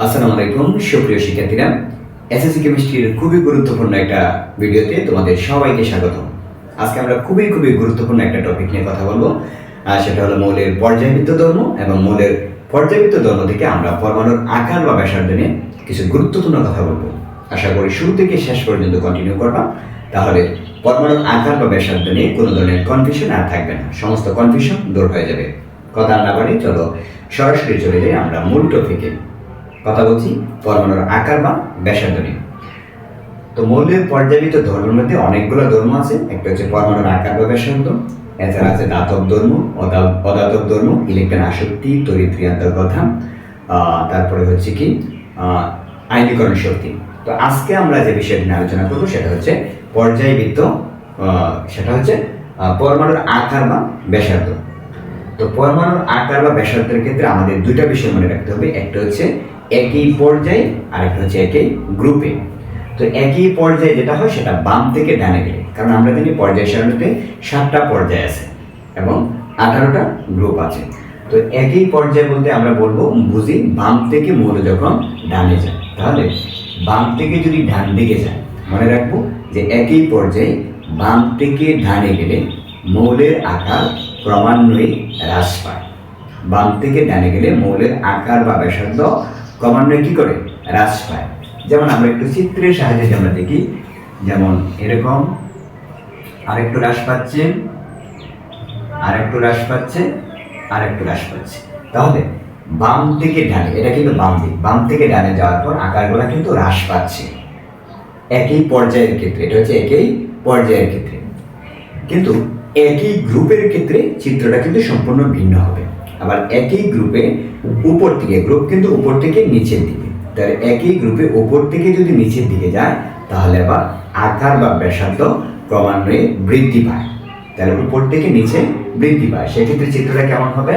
আসসালামু আলাইকুম, সুপ্রিয় শিক্ষার্থীরা। এসএসসি কেমিস্ট্রির খুবই গুরুত্বপূর্ণ একটা ভিডিওতে তোমাদের সবাইকে স্বাগতম। আজকে আমরা খুবই খুবই গুরুত্বপূর্ণ একটা টপিক নিয়ে কথা বলব। সেটা হলো মৌলের পর্যায়বৃত্ত ধর্ম এবং মৌলের পর্যায়বৃত্ত ধর্ম থেকে আমরা পরমাণুর আকার বা ব্যাসার্ধ নিয়ে কিছু গুরুত্বপূর্ণ কথা বলব। আশা করি শুরু থেকে শেষ পর্যন্ত কন্টিনিউ করবা। তাহলে পরমাণুর আকার বা ব্যাসার্ধ নিয়ে কোনো ধরনের কনফিউশন আর থাকবে না। সমস্ত কনফিউশন দূর হয়ে যাবে। কথা না বাড়ি চলো, সরাসরি চলে যাই আমরা মূল টপিকে কথা বলছি, পরমাণুর আকার বা ব্যাসার্ধ নিয়ে। তো মৌলের পর্যায়িত ধর্মের মধ্যে অনেকগুলো ধর্ম আছে। একটা হচ্ছে পরমাণুর আকার বা ব্যাসার্ধ, এছাড়া আছে দাতব ধর্ম অদা- অদাতব ধর্ম, ইলেকট্রন আসক্তি তরিত্রিয়ান্তর কথা তারপরে হচ্ছে কি আইনীকরণ শক্তি। তো আজকে আমরা যে বিষয়টি নিয়ে আলোচনা করব সেটা হচ্ছে পর্যায়বৃত্ত সেটা হচ্ছে পরমাণুর আকার বা ব্যাসার্ধ। তো পরমাণুর আকার বা ব্যাসার্ধের ক্ষেত্রে আমাদের দুইটা বিষয় মনে রাখতে হবে। একটা হচ্ছে একই পর্যায়ে আর একটা হচ্ছে একই গ্রুপে তো একই পর্যায়ে যেটা হয়, সেটা বাম থেকে ডানে গেলে। কারণ আমরা জানি পর্যায় সারণীতে সাতটা পর্যায় আছে এবং আঠারোটা গ্রুপ আছে। তো একই পর্যায়ে বলতে আমরা বলব, বুঝি বাম থেকে মৌল যখন ডানে যায়। তাহলে বাম থেকে যদি ডান দিকে যায়, মনে রাখব যে একই পর্যায়ে বাম থেকে ডানে গেলে মৌলের আকার ক্রমান্বয়ে হ্রাস পায়। বাম থেকে ডানে গেলে মৌলের আকার বা ব্যাসার্ধ ক্রমান্বয়ে কি করে? হ্রাস পায়। যেমন আমরা একটু চিত্রের সাহায্যে আমরা দেখি, যেমন এরকম, আরেকটু হ্রাস পাচ্ছে, আরেকটু হ্রাস পাচ্ছে, আরেকটু হ্রাস পাচ্ছে। তাহলে বাম থেকে ডানে, এটা কিন্তু বাম দিক, বাম থেকে ডানে যাওয়ার পর আকারগুলো কিন্তু হ্রাস পাচ্ছে। একই পর্যায়ের ক্ষেত্রে, এটা হচ্ছে একই পর্যায়ের ক্ষেত্রে। কিন্তু একই গ্রুপের ক্ষেত্রে চিত্রটা কিন্তু সম্পূর্ণ ভিন্ন হবে। আবার একই গ্রুপে উপর থেকে গ্রুপ কিন্তু উপর থেকে নিচের দিকে। তাহলে একই গ্রুপে উপর থেকে যদি নিচের দিকে যায়, তাহলে আবার আকার বা ব্যাসার্ধ ক্রমান্বয়ে বৃদ্ধি পায়। তাহলে উপর থেকে নিচে বৃদ্ধি পায়। সেক্ষেত্রে চিত্রটা কেমন হবে?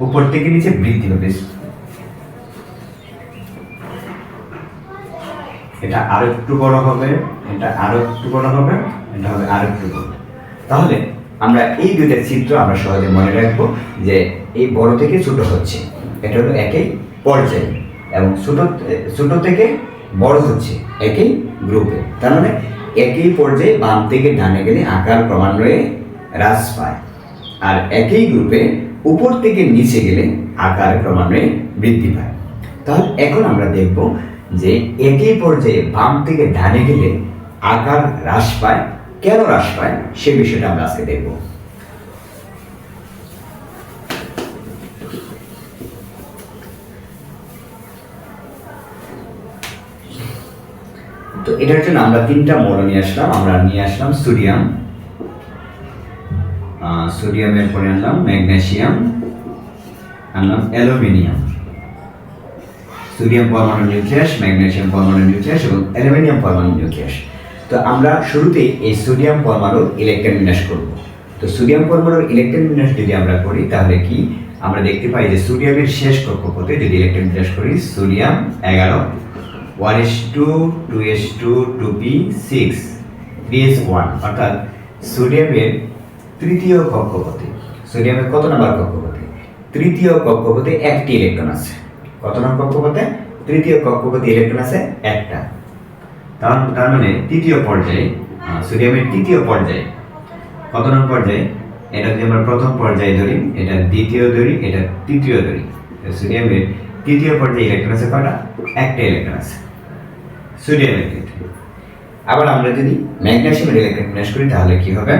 উপর থেকে নিচে বৃদ্ধি হবে। এটা আরও একটু বড় হবে, এটা আরও একটু বড় হবে, এটা হবে আরও একটু বড়। তাহলে আমরা এই দুইটা চিত্র আমরা সহজে মনে রাখব যে এই বড় থেকে ছোট হচ্ছে। এটা হলো একই পর্যায়ে এবং ছোট ছোট থেকে বড় হচ্ছে একই গ্রুপে। তার মানে একই পর্যায়ে বাম থেকে ডানে গেলে আকার ক্রমান্বয়ে হ্রাস পায়। আর একই গ্রুপে উপর থেকে নিচে গেলে আকার ক্রমান্বয়ে বৃদ্ধি পায়। তাহলে এখন আমরা দেখব যে একই পর্যায়ে বাম থেকে ডানে গেলে আকার হ্রাস পায় কেন হ্রাস পায়? সে বিষয়টা আমরা আজকে দেখব। তো এটার জন্য আমরা তিনটা মৌল নিয়ে আসলাম। আমরা নিয়ে আসলাম সোডিয়াম। সোডিয়ামের পরে আনলাম ম্যাগনেসিয়াম, আনলাম অ্যালুমিনিয়াম। সোডিয়াম পরমাণু নিউক্লিয়াস, ম্যাগনেসিয়াম পরমাণু নিউক্লিয়াস এবং অ্যালুমিনিয়াম পরমাণু নিউক্লিয়াস। তো আমরা শুরুতে এই সোডিয়াম পরমাণুর ইলেকট্রন বিন্যাস করব। তো সোডিয়াম পরমাণুর ইলেকট্রন বিন্যাস যদি আমরা করি, তাহলে কি? আমরা দেখতে পাই যে সোডিয়ামের শেষ কক্ষপথে যদি ইলেকট্রন বিন্যাস করি, সোডিয়াম এগারো, one S two two S two two P six three S one. অর্থাৎ সোডিয়ামের তৃতীয় কক্ষপথে, সোডিয়ামের কত নম্বর কক্ষপথে? তৃতীয় কক্ষপথে একটি ইলেকট্রন আছে। কত নম্বর কক্ষপথে? তৃতীয় কক্ষপথে ইলেকট্রন আছে একটা। তার তার মানে তৃতীয় পর্যায়ে সোডিয়ামের তৃতীয় পর্যায়ে। কত নম্বর পর্যায়ে? এটা যদি আমরা প্রথম পর্যায়ে ধরি, এটা দ্বিতীয় ধরি, এটা তৃতীয় ধরি। সোডিয়ামের তৃতীয় পর্যায়ে ইলেকট্রন আছে কটা একটা ইলেকট্রন আছে। সোডিয়ামের ক্ষেত্রে। আবার আমরা যদি ম্যাগনেসিয়ামের ইলেকট্রন বিন্যাস করি, তাহলে কি হবে?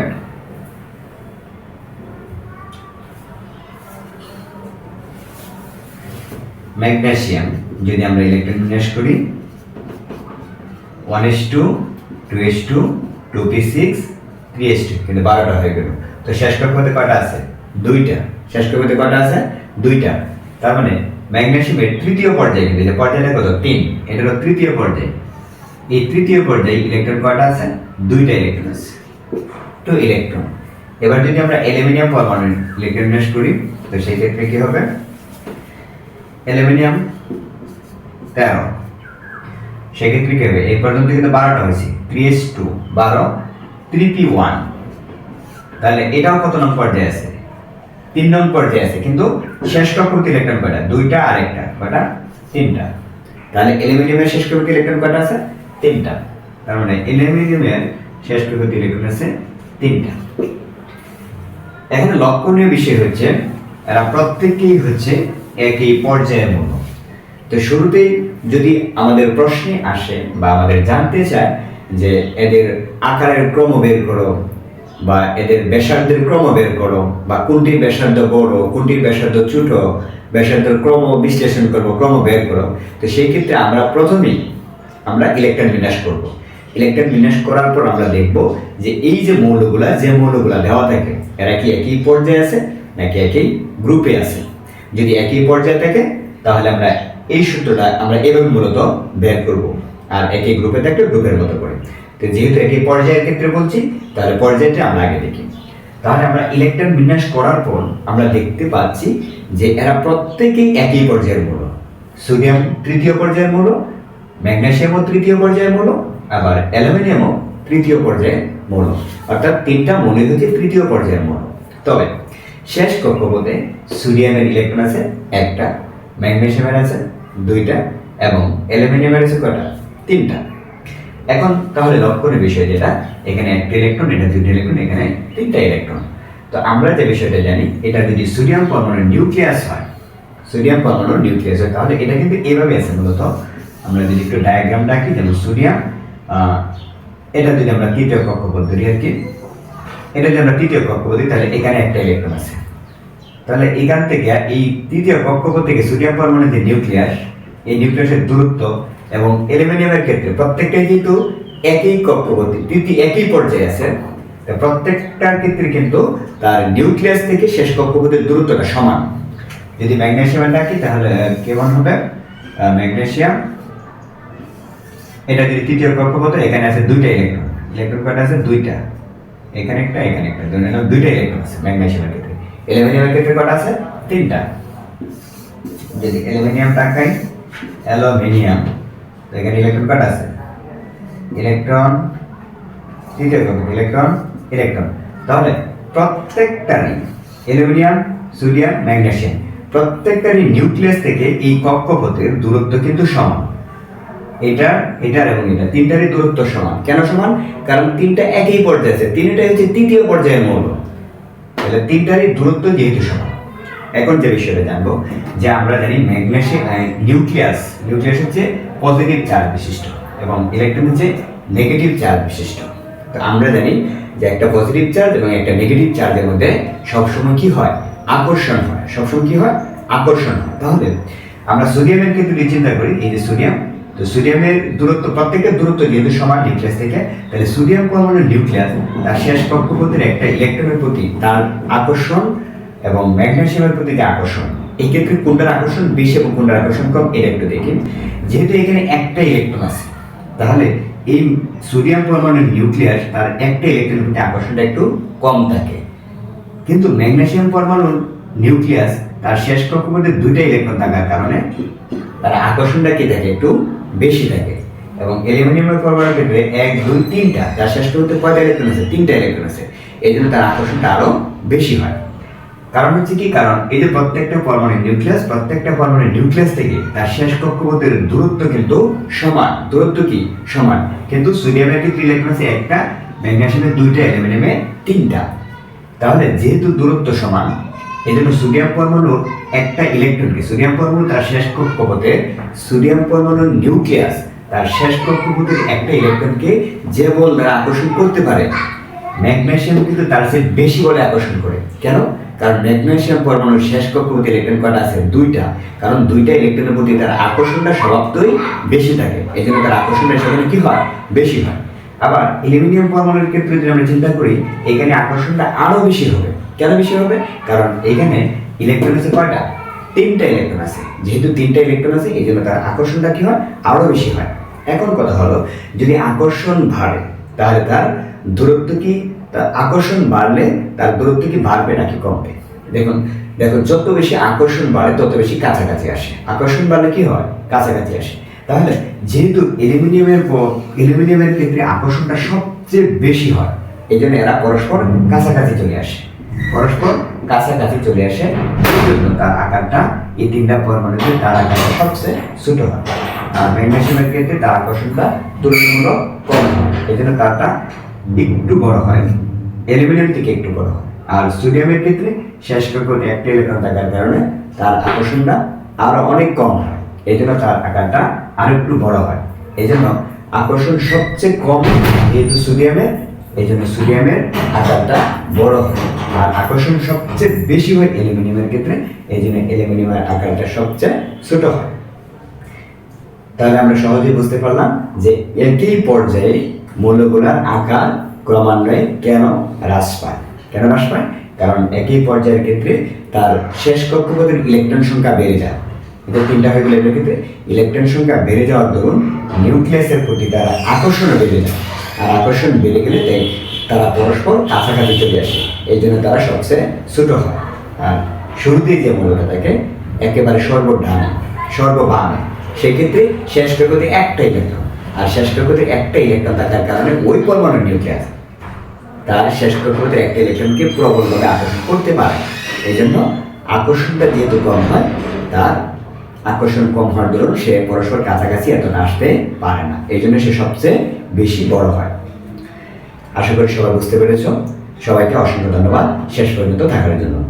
ম্যাগনেসিয়াম যদি আমরা ইলেকট্রন বিন্যাস করি one S two two S two two P six three S two কিন্তু বারোটা হয়ে গেল। তো শেষ কক্ষপথে কটা আছে? দুইটা। শেষ কক্ষপথে কটা আছে? দুইটা। তার মানে ম্যাগনেসিয়ামের তৃতীয় পর্যায়ে কিন্তু যে পর্যায়টা কত তিন। এটা হলো তৃতীয় পর্যায়ে। এই তৃতীয় পর্যায়ে ইলেকট্রন কটা আছে? দুইটা ইলেকট্রন আছে। Two electron. এবার যদি আমরা অ্যালুমিনিয়াম পরমাণু ইলেকট্রন করি, তো সেই ক্ষেত্রে কি হবে? অ্যালুমিনিয়াম তেরো। সেক্ষেত্রে কি হবে এই পর্যন্ত কিন্তু বারোটা হয়েছে থ্রি এস টু বারো থ্রি পি ওয়ান তাহলে এটাও কত নম্বর পর্যায়ে আছে? তিন নং পর্যায়ে আছে, কিন্তু শেষ কক্ষপথে ইলেকট্রন কয়টা? দুইটা আর একটা, কয়টা? তিনটা। তাহলে অ্যালুমিনিয়ামের শেষ কক্ষপথে ইলেকট্রন কয়টা আছে? তিনটা। তার মানে অ্যালুমিনিয়ামের শেষ কক্ষপথে ইলেকট্রন আছে? তিনটা। এখানে লক্ষণীয় বিষয় হচ্ছে, এরা প্রত্যেকেই হচ্ছে একই পর্যায়ের মূল্য। তো শুরুতেই যদি আমাদের প্রশ্নে আসে বা আমাদের জানতে চায় যে এদের আকারের ক্রম বের করো বা এদের ব্যাসার্ধের ক্রম বের করো বা কোনটির ব্যাসার্ধ বড়, কোনটির ব্যাসার্ধ ছোট, ব্যাসার্ধের ক্রম বিশ্লেষণ করব, ক্রম বের করো। তো সেই ক্ষেত্রে আমরা প্রথমেই আমরা ইলেকট্রন বিন্যাস করব। ইলেকট্রন বিন্যাস করার পর আমরা দেখব যে এই যে মৌলগুলা যে মৌলগুলা দেওয়া থাকে, এরা কি একই পর্যায়ে আছে নাকি একই গ্রুপে আছে? যদি একই পর্যায়ে থাকে, তাহলে আমরা এই সূত্রটা আমরা এভাবে মূলত বের করব। আর একই গ্রুপে থাকলে গ্রুপের মতো করে। তো যেহেতু একই পর্যায়ের ক্ষেত্রে বলছি, তাহলে পর্যায়টা আমরা আগে দেখি। তাহলে আমরা ইলেকট্রন বিন্যাস করার পর আমরা দেখতে পাচ্ছি যে এরা প্রত্যেকেই একই পর্যায়ের মূল। সোডিয়াম তৃতীয় পর্যায়ের মূল ম্যাগনেসিয়ামও তৃতীয় পর্যায়ের মূল, আবার অ্যালুমিনিয়ামও তৃতীয় পর্যায়ের মূল। অর্থাৎ তিনটা মৌলিক হচ্ছে তৃতীয় পর্যায়ের মূল। তবে শেষ কক্ষপথে সোডিয়ামের ইলেকট্রন আছে, একটা ম্যাগনেসিয়ামের আছে দুইটা এবং অ্যালুমিনিয়ামের আছে কয়টা? তিনটা। এখন তাহলে লক্ষণের বিষয় যেটা, এখানে একটা ইলেকট্রন এটা দুইটা ইলেকট্রন এখানে তিনটা ইলেকট্রন তো আমরা যে বিষয়টা জানি, এটা যদি সোডিয়াম পরমাণুর নিউক্লিয়াস হয় সোডিয়াম পরমাণুর নিউক্লিয়াস হয়, তাহলে এটা কিন্তু এভাবে আছে মূলত। আমরা যদি একটু ডায়াগ্রাম রাখি যেমন সোডিয়াম এটা যদি আমরা তৃতীয় কক্ষপথ ধরি আর কি, এটা যদি আমরা তৃতীয় কক্ষপথ তাহলে এখানে একটা ইলেকট্রন আছে। তাহলে এখান থেকে, এই তৃতীয় কক্ষপথ থেকে সোডিয়াম পরমাণুর যে নিউক্লিয়াস এই নিউক্লিয়াসের দূরত্ব এবং অ্যালুমিনিয়ামের ক্ষেত্রে প্রত্যেকটাই কিন্তু একই কক্ষপথে তৃতীয় একই পর্যায়ে আছে। প্রত্যেকটার ক্ষেত্রে কিন্তু তার নিউক্লিয়াস থেকে শেষ কক্ষপথের দূরত্বটা সমান। যদি ম্যাগনেসিয়াম ডাকি তাহলে কেমন হবে? ম্যাগনেসিয়াম এটা যদি তৃতীয় কক্ষপথ, এখানে আছে দুইটা ইলেকট্রন ইলেকট্রন কয়টা আছে দুইটা। এখানে একটা এখানে একটা। দুইটা ইলেকট্রন আছে ম্যাগনেসিয়ামের ক্ষেত্রে। অ্যালুমিনিয়ামের ক্ষেত্রে কয়টা আছে? তিনটা। যদি অ্যালুমিনিয়াম টাকাই অ্যালুমিনিয়াম তো এখানে ইলেকট্রন কয়টা আছে? ইলেকট্রন তৃতীয় কক্ষপথ ইলেকট্রন ইলেকট্রন তাহলে প্রত্যেকটারই অ্যালুমিনিয়াম সোডিয়াম ম্যাগনেসিয়াম প্রত্যেকটারই নিউক্লিয়াস থেকে এই কক্ষপথের দূরত্ব কিন্তু সমান। এটা, এটার এবং এটা, তিনটারই দূরত্ব সমান। কেন সমান? কারণ তিনটা একই পর্যায়ে আছে। তিনটাই হচ্ছে তৃতীয় পর্যায়ের মৌল। তাহলে তিনটারই দূরত্ব যেহেতু সমান। এখন যে বিষয়টা জানব, যে আমরা জানি ম্যাগনেসিয়াম নিউক্লিয়াস নিউক্লিয়াস হচ্ছে পজিটিভ চার্জ বিশিষ্ট এবং ইলেকট্রন হচ্ছে নেগেটিভ চার্জ বিশিষ্ট। তো আমরা জানি যে একটা পজিটিভ চার্জ এবং একটা নেগেটিভ চার্জের মধ্যে সবসময় কি হয়? আকর্ষণ হয়। সবসময় কি হয়? আকর্ষণ হয়। তাহলে আমরা সোডিয়ামের যদি চিন্তা করি, এই যে সোডিয়াম তো সোডিয়ামের দূরত্ব প্রত্যেকের দূরত্ব যেহেতু সমান নিউক্লিয়াস থেকে, তাহলে সোডিয়াম পরমাণুর নিউক্লিয়াস তার শেষ কক্ষপথের একটা ইলেকট্রনের প্রতি তার আকর্ষণ এবং ম্যাগনেসিয়ামের প্রতি আকর্ষণ। এই ক্ষেত্রে কোনটার আকর্ষণ বেশি এবং কোনটার আকর্ষণ কম, এটা একটু দেখি। যেহেতু এখানে একটা ইলেকট্রন আছে, তাহলে এই সোডিয়াম পরমাণুর নিউক্লিয়াস তার একটা ইলেকট্রনের প্রতি আকর্ষণটা একটু কম থাকে। কিন্তু ম্যাগনেসিয়াম পরমাণুর নিউক্লিয়াস তার শেষ কক্ষপথে দুইটা ইলেকট্রন থাকার কারণে তার আকর্ষণটা কি থাকে? একটু বেশি থাকে। এবং অ্যালুমিনিয়ামের পরমাণুর ক্ষেত্রে এক, দুই, তিনটা যার শেষ কক্ষপথে কয়টা ইলেকট্রন আছে? তিনটা ইলেকট্রন আছে। এই জন্য তার আকর্ষণটা আরও বেশি হয়। কারণ হচ্ছে কি? কারণ এই যে প্রত্যেকটা পরমাণুর নিউক্লিয়াস, প্রত্যেকটা পরমাণুর নিউক্লিয়াস থেকে তার শেষ কক্ষপথের দূরত্ব কিন্তু সমান। দূরত্ব কি? সমান। কিন্তু সোডিয়ামের ক্ষেত্রে ইলেকট্রন আছে? একটা। ম্যাগনেসিয়ামের দুইটা, অ্যালুমিনিয়ামে তিনটা। তাহলে যেহেতু দূরত্ব সমান এই জন্য সোডিয়াম পরমাণুর একটা ইলেকট্রনকে সোডিয়াম পরমাণু তার শেষ কক্ষ কক্ষপথে, সোডিয়াম পরমাণুর নিউক্লিয়াস তার শেষ কক্ষপথের একটা ইলেকট্রনকে যে বল দ্বারা আকর্ষণ করতে পারে ম্যাগনেশিয়াম কিন্তু তার চেয়ে বেশি বলে আকর্ষণ করে। কেন? কারণ ম্যাগনেশিয়াম পরমাণুর শেষ কক্ষপথে ইলেকট্রন কটা আছে দুইটা। কারণ দুইটা ইলেকট্রনের প্রতি তার আকর্ষণটা স্বভাবতই বেশি থাকে। এই জন্য তার আকর্ষণটা সেখানে কি হয়? বেশি হয়। আবার অ্যালুমিনিয়াম পরমাণুর ক্ষেত্রে যদি আমরা চিন্তা করি, এখানে আকর্ষণটা আরও বেশি হবে। কেন বেশি হবে? কারণ এখানে ইলেকট্রন আছে কয়টা? তিনটা ইলেকট্রন আছে। যেহেতু তিনটা ইলেকট্রন আছে এই জন্য তার আকর্ষণটা কি হয়? আরও বেশি হয়। এখন কথা হলো, যদি আকর্ষণ বাড়ে, তাহলে তার দূরত্ব কি? তার আকর্ষণ বাড়লে তার দূরত্ব কি বাড়বে নাকি কমবে? দেখুন দেখো যত বেশি আকর্ষণ বাড়ে, তত বেশি কাছাকাছি আসে। আকর্ষণ বাড়লে কি হয়? কাছাকাছি আসে। তাহলে যেহেতু অ্যালুমিনিয়ামের অ্যালুমিনিয়ামের ক্ষেত্রে আকর্ষণটা সবচেয়ে বেশি হয় এই জন্য এরা পরস্পর কাছাকাছি চলে আসে। পরস্পর কাছাকাছি চলে আসে। তার আকারটা এই তিনটা পরমাণুতে তার আকারটা সবচেয়ে ছোট হয়। আর ম্যাগনেসিয়ামের ক্ষেত্রে তার আকর্ষণটা তুলনামূলক কম হয়। এই জন্য তারটা একটু বড় হয়। অ্যালুমিনিয়াম থেকে একটু বড় হয়। আর সোডিয়ামের ক্ষেত্রে শেষ কক্ষে একটা ইলেকট্রন থাকার কারণে তার আকর্ষণটা আরও অনেক কম হয়। এই জন্য তার আকারটা আরও একটু বড় হয়। এই জন্য আকর্ষণ সবচেয়ে কম যেহেতু সোডিয়ামের এই জন্য সোডিয়ামের আকারটা বড় হয়। আর আকর্ষণ সবচেয়ে বেশি হয় অ্যালুমিনিয়ামের ক্ষেত্রে এই জন্য অ্যালুমিনিয়ামের আকারটা সবচেয়ে ছোট হয়। তাহলে আমরা সহজেই বুঝতে পারলাম যে একই পর্যায়ে মৌলগুলার আকার ক্রমান্বয়ে কেন হ্রাস পায়। কেন হ্রাস পায়? কারণ একই পর্যায়ের ক্ষেত্রে তার শেষ কক্ষপথের ইলেকট্রন সংখ্যা বেড়ে যায়। এটা তিনটা হয়ে গেলে ক্ষেত্রে। ইলেকট্রন সংখ্যা বেড়ে যাওয়ার দরুন নিউক্লিয়াসের প্রতি তারা আকর্ষণও বেড়ে যায়। আর আকর্ষণ বেড়ে গেলে তাই তারা পরস্পর কাছাকাছি চলে আসে। এই জন্য তারা সবচেয়ে ছোটো হয়। আর শুরুতেই যে মৌলটা থাকে, একেবারে সর্বডানে সর্ববামে সেক্ষেত্রে শেষ কক্ষতে একটা ইলেকট্রন আর শেষ কক্ষতে একটা ইলেকট্রন থাকার কারণে ওই পরমাণু নিউক্লিয়াস। তার শেষ কক্ষপথে একটা ইলেকট্রনকে প্রবলভাবে আকর্ষণ করতে পারে। এই জন্য আকর্ষণটা যেহেতু কম হয়, তার আকর্ষণ কম হওয়ার দরুন সে পরস্পর কাছাকাছি এতটা আসতে পারে না। এই জন্য সে সবচেয়ে বেশি বড় হয়। আশা করি সবাই বুঝতে পেরেছ। সবাইকে অসংখ্য ধন্যবাদ। শেষ পর্যন্ত থাকার জন্য।